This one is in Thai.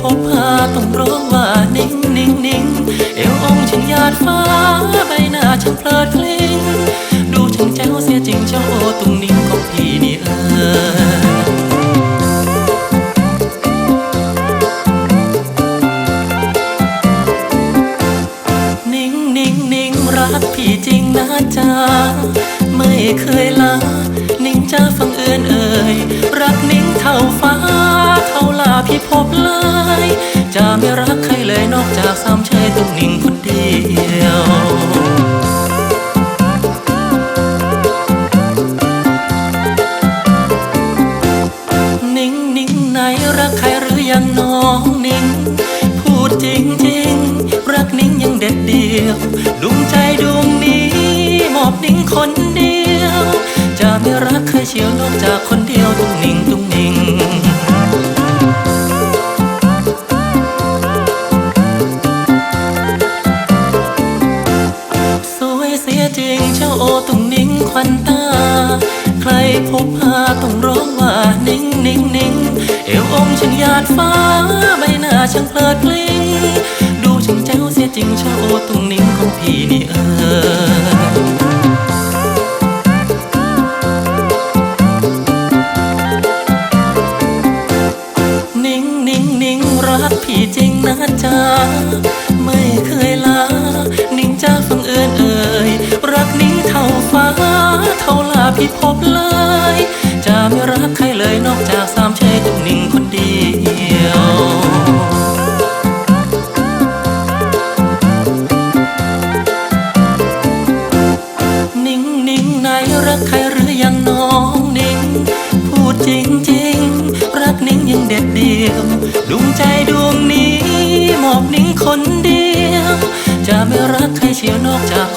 พบหาต้องร้องว่านิ่งนิ่งนิ่งเอวองค์ฉันหยาดฟ้าใบหน้าฉันเพลิดเพลงดูฉันแจ้วเสียจริงเจ้าโอตุงนิ่งของพี่นี่เออนิ่งนิ่งนิ่งรักพี่จริงนะจ๊ะไม่เคยลา นิ่งจ้าฟังเอื้อนเอ่ย รักนิ่งเท่าฟ้า ที่พบเลย จะไม่รักใครเลยนอกจากสามเชยต้องนิ่งคนเดียวนิ่งนิ่งไหนรักใครหรือยังน้องนิ่ง พูดจริงจริงรักนิ่งยังเด็ดเดียวดวงใจดวงนี้มอบนิ่งคนเดียว จะไม่รักใครเชียวนอกจากคนเดียวตุ้งนิ่งาโอตุงนิ่งควันตา ใครพบพาต้องร้องว่านิ่งนิ่งนิ่งเอวอมฉันหยาดฟ้าใบหน้าช่างเพลิดเพลงดูช่างแจ้าเสียจริงเจ้าโอตุงนิ่งของพี่นี่ ที่พบเลย จะไม่รักใครเลยนอกจากสามเชยตุงนิ่งคนเดียวนิ่งนิ่งไหนรักใครหรือยังน้องนิ่ง พูดจริงจริงรักนิ่งยังเด็ดเดียวดวงใจดวงนี้ หมอบนิ่งคนเดียว จะไม่รักใครเชียวนอกจาก